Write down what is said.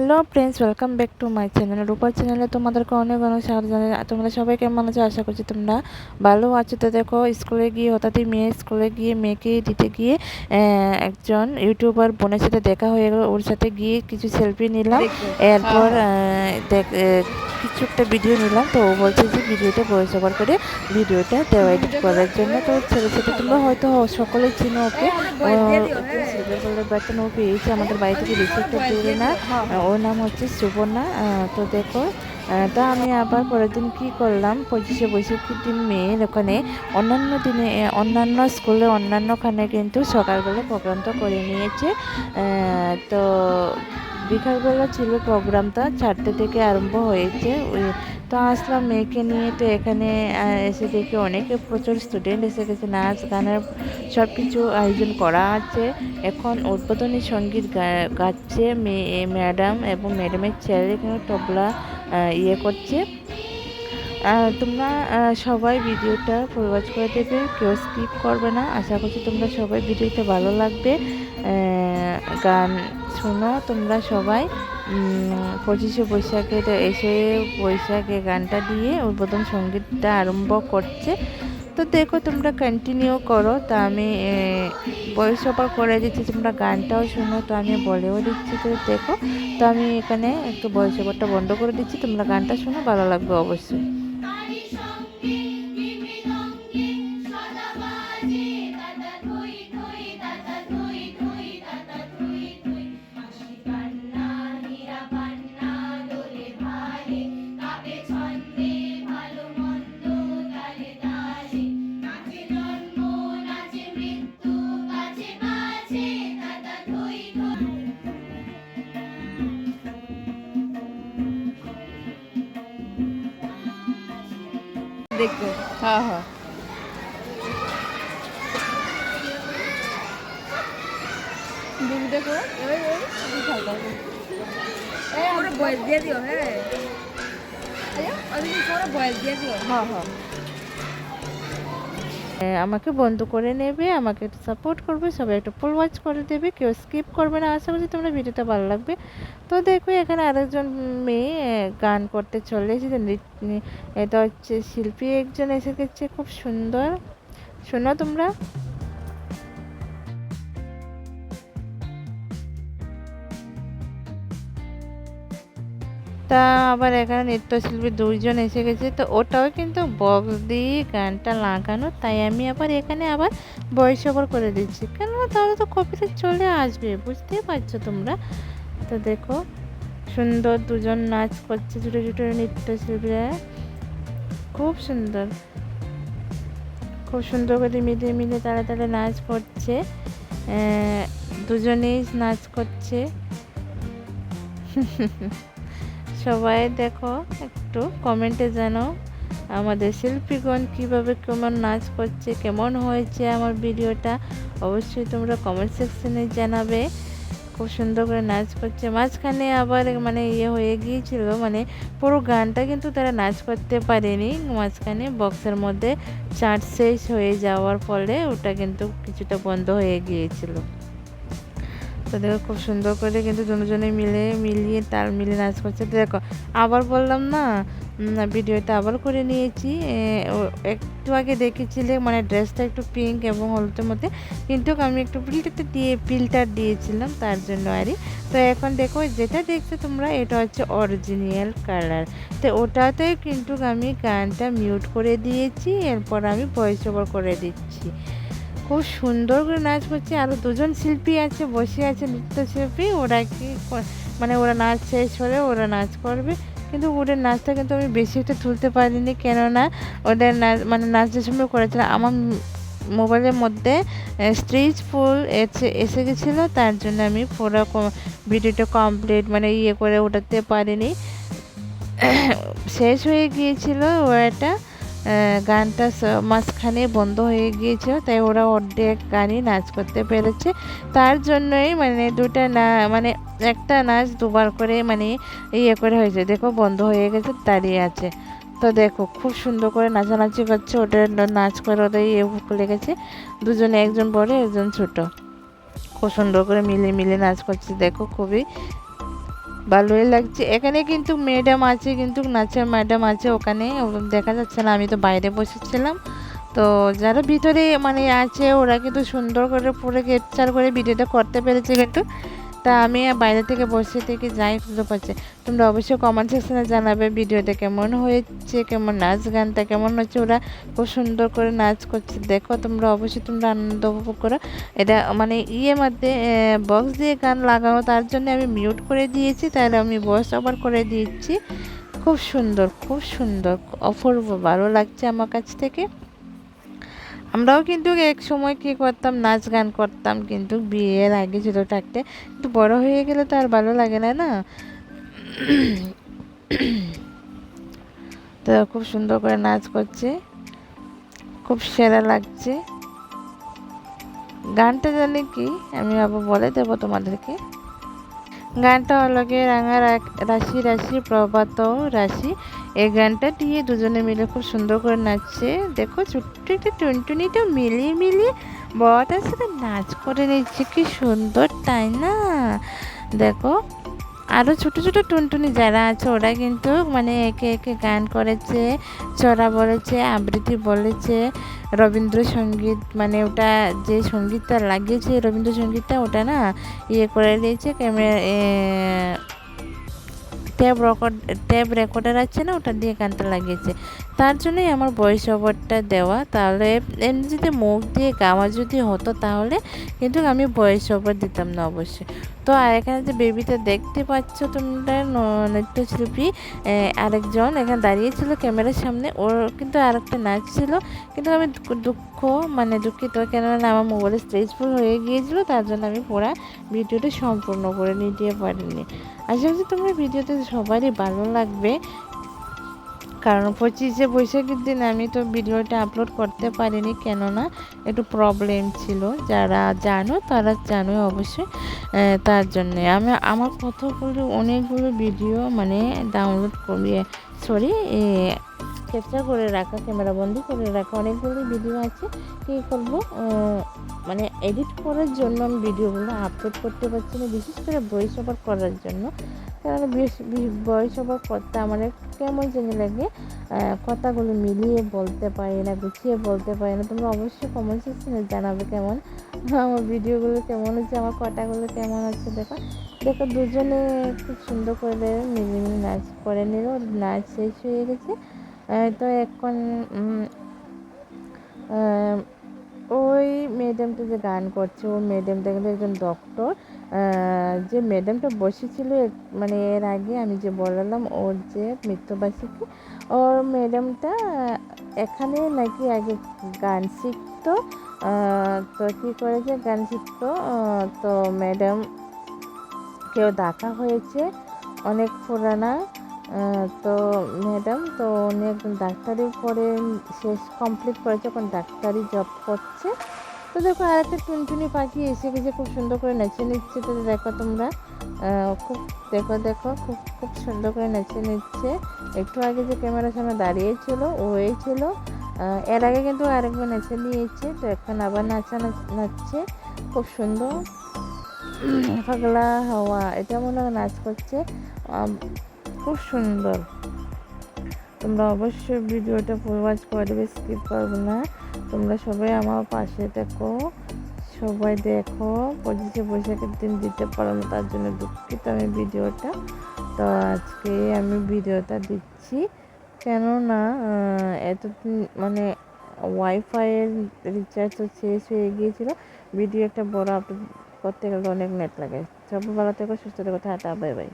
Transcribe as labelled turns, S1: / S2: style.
S1: Hello friends welcome back to my channel রূপার চ্যানেলে তোমাদেরকে অনেক অনেক স্বাগত জানাই। তোমরা সবাই কেমন আছো? আশা করছি তোমরা ভালো আছো। তো দেখো স্কুলে গিয়ে হঠাৎই মেয়ে স্কুলে গিয়ে মেয়েকে দিতে গিয়ে একজন ইউটিউবার বোনের সাথে দেখা হয়ে গেল। ওর সাথে গিয়ে কিছু সেলফি নিলাম। এরপর দেখ কিছু একটা ভিডিও নিলাম। তো ও বলছে যে ভিডিওটা ভয়েস ওভার করে ভিডিওটা দেওয়া এডিট করার জন্য। তো ছেলে সাথে তোমরা হয়তো সকলেই চিনো ওকে। সিলভার কালার বাটন ও পেয়েছে। আমাদের বাড়ি থেকে বেশি একটা দূরে না। ওর নাম হচ্ছে সুবর্ণা তো দেখো তা আমি আবার পরের দিন কী করলাম, পঁচিশে বৈশাখীর দিন মেয়ের ওখানে অন্যান্য দিনে অন্যান্য স্কুলে অন্যান্যখানে কিন্তু সকালবেলা প্রোগ্রাম তো করে নিয়েছে। তো বিকালবেলা ছিল প্রোগ্রামটা চারটে থেকে আরম্ভ হয়েছে। তো আসলাম মেয়েকে নিয়ে। তো এখানে এসে দেখি অনেকে প্রচুর স্টুডেন্ট এসে গেছে, নাচ, গানের সব কিছু আয়োজন করা আছে। এখন উদ্বোধনী সংগীত গাচ্ছে মেয়ে ম্যাডাম এবং ম্যাডামের ছেলে এখানে তবলা ইয়ে করছে। তোমরা সবাই ভিডিওটা ফুলওয়াচ করে দেবে, কেউ স্কিপ করবে না। আশা করছি তোমরা সবাই ভিডিওটা ভালো লাগবে। গান শোনো তোমরা সবাই। পঁচিশে বৈশাখে তো এসে বৈশাখে গানটা দিয়ে উদ্বোধন সঙ্গীতটা আরম্ভ করছে। তো দেখো তোমরা কন্টিনিউ করো। তো আমি ভয়েস করে দিচ্ছি, তোমরা গানটাও শোনো, তো আমি বলেও দিচ্ছি, তো দেখো। তো আমি এখানে একটু ভয়েস বন্ধ করে দিচ্ছি, তোমরা গানটা শোনো, ভালো লাগবে অবশ্যই।
S2: দেখবে। হ্যাঁ হ্যাঁ। দেখি দেখো আমরা বয়স দিয়ে দিও হ্যাঁ। আমি পরে বয়স দিয়ে দিও। হ্যাঁ হ্যাঁ।
S1: আমাকে বন্ধু করে নেবে, আমাকে একটু সাপোর্ট করবে, সবাই একটু ফুল ওয়াচ করে দেবে, কেউ স্কিপ করবে না। আশা করছি তোমরা ভিডিওটা ভালো লাগবে। তো দেখো, এখানে আরেকজন মেয়ে গান করতে চলে এসেছে। এটা হচ্ছে শিল্পী একজন এসে গেছে, খুব সুন্দর। শোনো তোমরা। তা আবার এখানে নৃত্যশিল্পী দুইজন এসে গেছে, তো ওটাও কিন্তু বক্স দিয়ে গানটা লাগানো, তাই আমি আবার এখানে আবার ভয়েস ওভার করে দিচ্ছি। কেননা তাহলে তো কপিতে চলে আসবে, বুঝতেই পারছ তোমরা? তো দেখো, সুন্দর দুজন নাচ করছে ছোটো ছোটো নৃত্যশিল্পীরা। খুব সুন্দর। খুব সুন্দর করে মিলে মিলে তারা তারা নাচ করছে। দুজনেই নাচ করছে। সবাই দেখো, একটু কমেন্টে জানো আমাদের শিল্পীগণ কীভাবে কেমন নাচ করছে, কেমন হয়েছে আমার ভিডিওটা। অবশ্যই তোমরা কমেন্ট সেকশনে জানাবে, খুব সুন্দর করে নাচ করছে। মাঝখানে আবার মানে ইয়ে হয়ে গিয়েছিল মানে পুরো গানটা কিন্তু তারা নাচ করতে পারেনি। মাঝখানে বক্সের মধ্যে চার্জ শেষ হয়ে যাওয়ার ফলে ওটা কিন্তু কিছুটা বন্ধ হয়ে গিয়েছিল। তো দেখো খুব সুন্দর করে কিন্তু দুজনে মিলে, মিলিয়ে তাল মিলে নাচ করছে। তো দেখো, আবার বললাম না ভিডিওটা আবার করে নিয়েছি। একটু আগে দেখেছিলে মানে ড্রেসটা একটু পিঙ্ক এবং হলুদের মধ্যে। কিন্তু আমি একটু ফিল্টারটা দিয়ে ফিল্টার দিয়েছিলাম, তার জন্য আরই তো এখন দেখো, যেটা দেখছ তোমরা, এটা হচ্ছে অরিজিনাল কালার তো ওটাতে কিন্তু আমি গানটা মিউট করে দিয়েছি, এরপর আমি ভয়েস ওভার করে দিচ্ছি। খুব সুন্দর করে নাচ করছে আরও দুজন শিল্পী আছে, বসে আছে নৃত্যশিল্পী। ওরা কি মানে ওরা নাচ শেষ হলে ওরা নাচ করবে। কিন্তু ওদের নাচটা কিন্তু আমি বেশি একটা তুলতে পারিনি। কেননা ওদের নাচ মানে নাচ যে সময় করেছিল, আমার মোবাইলের মধ্যে স্ট্রিচ ফুল এসে এসে গেছিল। তার জন্য আমি পুরো ভিডিওটা কমপ্লিট মানে ইয়ে করে ওঠাতে পারিনি। শেষ হয়ে গিয়েছিল ওটা গানটা মাঝখানে বন্ধ হয়ে গিয়েছিল, তাই ওরা অর্ধেক গানই নাচ করতে পেরেছে। তার জন্যই মানে দুটা না মানে একটা নাচ দুবার করে মানে ইয়ে করে হয়েছে। দেখো, বন্ধ হয়ে গেছে, দাঁড়িয়ে আছে। তো দেখো, খুব সুন্দর করে নাচানাচি করছে, ওদের নাচ করে ওদের ইয়ে খুলে গেছে। দুজনে, একজন বড়, একজন ছোট। খুব সুন্দর করে মিলে মিলে নাচ করছে, দেখো, খুবই ভালোই লাগছে। এখানে কিন্তু ম্যাডাম আছে, কিন্তু নাচের ম্যাডাম আছে ওখানে। দেখা যাচ্ছে না, আমি তো বাইরে বসেছিলাম। তো যারা ভিতরে মানে আছে, ওরা কিন্তু সুন্দর করে পুরো ক্যাপচার করে ভিডিওটা করতে পেরেছে কিন্তু। তা আমি বাইরে থেকে বসে থেকে যাই খুঁজে পাচ্ছি। তোমরা অবশ্যই কমেন্ট সেকশনে জানাবে ভিডিওটা কেমন হয়েছে, কেমন নাচ গানটা, কেমন হচ্ছে ওরা খুব সুন্দর করে নাচ করছে। দেখো তোমরা অবশ্যই তোমরা আনন্দ উপভোগ করো। এটা মানে ইয়ে মধ্যে বক্স দিয়ে গান লাগানো, তার জন্য আমি মিউট করে দিয়েছি, তাহলে আমি ভয়েস ওভার করে দিয়েছি খুব সুন্দর খুব সুন্দর, অপূর্ব, ভালো লাগছে আমার কাছ থেকে। আমরাও কিন্তু এক সময় কি করতাম, নাচ গান করতাম, কিন্তু বিয়ের আগে ছোট থাকতে কিন্তু বড় হয়ে গেলে তো আর ভালো লাগে না না? তো খুব সুন্দর করে নাচ করছে, খুব সেরা লাগছে। গানটা জানি কি, আমি আবার বলে দেবো তোমাদেরকে। গানটা অলগে রাঙা রাশি রাশি, প্রভাত রাশি। এই গানটা দিয়ে দুজনে মিলে খুব সুন্দর করে নাচছে। দেখো ছোট্ট একটা টুনটুনিটা মিলিয়ে মিলিয়ে বড়টার সাথে নাচ করে নিচ্ছে। কি সুন্দর, তাই না? দেখো আরও ছোট ছোট টুনটুনি যারা আছে, ওরা কিন্তু মানে একে একে গান করেছে, চড়া বলেছে, আবৃত্তি বলেছে। রবীন্দ্রসঙ্গীত মানে ওটা যে সঙ্গীতটা লাগিয়েছে, রবীন্দ্রসঙ্গীতটা ওটা না ইয়ে করে দিয়েছে camera tab record, tab recorder আছে না, ওটা দিয়ে গানটা লাগিয়েছে। তার জন্যই আমার ভয়েস ওভারটা দেওয়া। তাহলে এমনি যদি মুখ দিয়ে গাওয়া যদি হতো তাহলে কিন্তু আমি ভয়েস ওভার দিতাম না অবশ্যই। তো আর এখানে যে বেবিটা দেখতে পাচ্ছ তোমরা নৃত্যশিল্পী আরেকজন এখানে দাঁড়িয়েছিল ক্যামেরার সামনে। ওর কিন্তু আরেকটা নাচ ছিল। কিন্তু আমি দুঃখ মানে দুঃখিত, কেননা আমার মোবাইলে স্টেজ ফুল হয়ে গিয়েছিল, তার জন্য আমি পুরা ভিডিওটা সম্পূর্ণ করে নিতে পারিনি। আশা করছি তোমরা ভিডিওতে সবারই ভালো লাগবে। কারণ পঁচিশে বৈশাখের দিন আমি তো ভিডিওটা আপলোড করতে পারিনি, কেননা একটু প্রবলেম ছিল। যারা জানো তারা জানো অবশ্যই তার জন্যে। আমি, আমার কতগুলো অনেকগুলো ভিডিও মানে ডাউনলোড করিয়ে সরি ক্যাপচার করে রাখা ক্যামেরা বন্দি করে রাখা, অনেকগুলো ভিডিও আছে। কী করব? মানে এডিট করার জন্য আমি ভিডিওগুলো আপলোড করতে পারছি না, বিশেষ করে ভয়েস ওভার করার জন্য। কারণ ভয়েস ওভার করতে আমার কেমন জানি লাগে কথাগুলো মিলিয়ে বলতে পারি না, গুছিয়ে বলতে পারি না। তোমরা অবশ্যই কমেন্ট সেকশনে জানাবে কেমন, আমার ভিডিওগুলো কেমন হচ্ছে, আমার কথাগুলো কেমন হচ্ছে, দেখো। দেখো, দুজনে খুব সুন্দর করে মিলে মিলে নাচ করে নিল, নাচ শেষ হয়ে গেছে। তো এখন ওই ম্যাডামটা যে গান করছে, ওই ম্যাডামটা কিন্তু একজন ডক্টর যে ম্যাডামটা বসেছিল মানে এর আগে আমি যে বললাম, ওর যে মৃত্যুবার্ষিকী, ওর ম্যাডামটা এখানে নাকি আগে গান শিখতো তো কী করেছে? গান শিখতো তো ম্যাডাম কেউ দেখা হয়েছে, অনেক পুরানা তো ম্যাডাম তো উনি একজন ডাক্তারি পরে শেষ কমপ্লিট করেছে, এখন ডাক্তারি জব করছে। তো দেখো, আর একটা টুনটুনি পাখি এসে গেছে, খুব সুন্দর করে নেচে নিচ্ছে। তো দেখো তোমরা খুব দেখো দেখো, খুব খুব সুন্দর করে নেচে নিচ্ছে। একটু আগে যে ক্যামেরার সামনে দাঁড়িয়েছিল ওই ছিল। এর আগে কিন্তু আরেকবার নেচে নিয়েছে, তো এখন আবার নাচা, নাচছে। খুব সুন্দর। পাগলা হাওয়া, এটা মনে হয় নাচ করছে। খুব সুন্দর। তোমরা অবশ্যই ভিডিওটা ওয়াচ করবে স্কিপ করবে না। তোমরা সবাই আমার পাশে দেখো। সবাই দেখো পঁচিশে বৈশাখের দিন দিতে পারো না, তার জন্য দুঃখিত আমি ভিডিওটা। তো আজকে আমি ভিডিওটা দিচ্ছি। কেননা এতদিন মানে ওয়াইফাইয়ের রিচার্জ তো শেষ হয়ে গিয়েছিল। ভিডিও একটা বড় আপলোড করতে গেলে অনেক নেট লাগে। সবাই ভালো থেকো, সুস্থ থেকো, টাটা বাই বাই